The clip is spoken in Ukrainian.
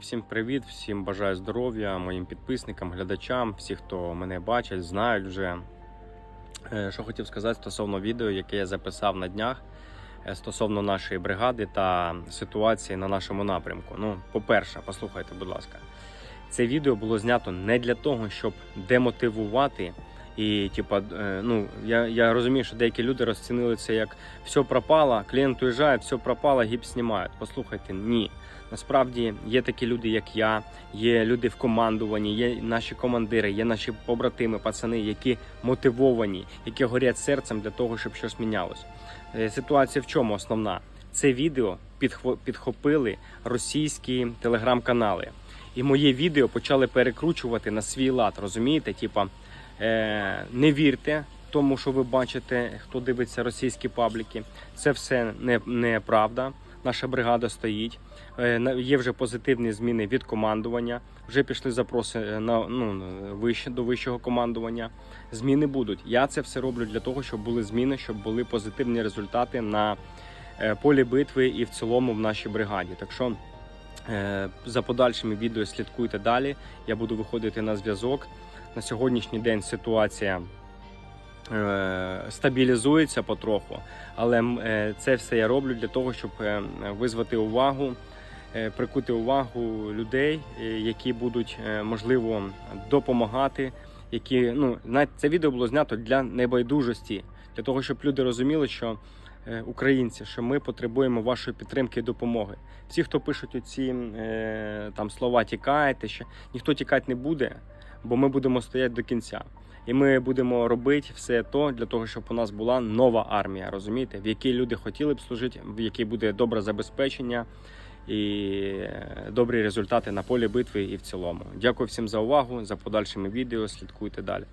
Всім привіт, всім бажаю здоров'я, моїм підписникам, глядачам, всі, хто мене бачать, знають вже. Е, Що хотів сказати стосовно відео, яке я записав на днях е, стосовно нашої бригади та ситуації на нашому напрямку. Ну, по-перше, послухайте, будь ласка, це відео було знято не для того, щоб демотивувати. І, типа, е, ну я, я розумію, що деякі люди розцінили це як все пропало, клієнт уїжджає, все пропало, гіпс знімають. Послухайте, ні. Насправді є такі люди, як я, є люди в командуванні, є наші командири, є наші побратими, пацани, які мотивовані, які горять серцем для того, щоб щось мінялось. Е, Ситуація в чому основна? Це відео підхопили російські телеграм-канали. І моє відео почали перекручувати на свій лад. Розумієте? Типа, не вірте тому, що ви бачите, хто дивиться російські пабліки. Це все не, неправда. Наша бригада стоїть. Е, Є вже позитивні зміни від командування. Вже пішли запроси е, на ну вище до вищого командування. Зміни будуть. Я це все роблю для того, щоб були зміни, щоб були позитивні результати на е, полі битви і в цілому в нашій бригаді. Так що е, за подальшими відео слідкуйте далі. Я буду виходити на зв'язок. На сьогоднішній день ситуація е, стабілізується потроху, але е, це все я роблю для того, щоб е, визвати увагу, е, прикути увагу людей, е, які будуть е, можливо допомагати. Які ну це відео було знято для небайдужості, для того, щоб люди розуміли, що е, українці, що ми потребуємо вашої підтримки і допомоги. Всі, хто пишуть оці е, там слова тікаєте, ще ніхто тікати не буде, бо ми будемо стояти до кінця. І ми будемо робити все то для того, щоб у нас була нова армія, розумієте, в якій люди хотіли б служити, в якій буде добре забезпечення і е, добрі результати на полі битви і в цілому. Дякую всім за увагу, за подальшими відео. Слідкуйте далі.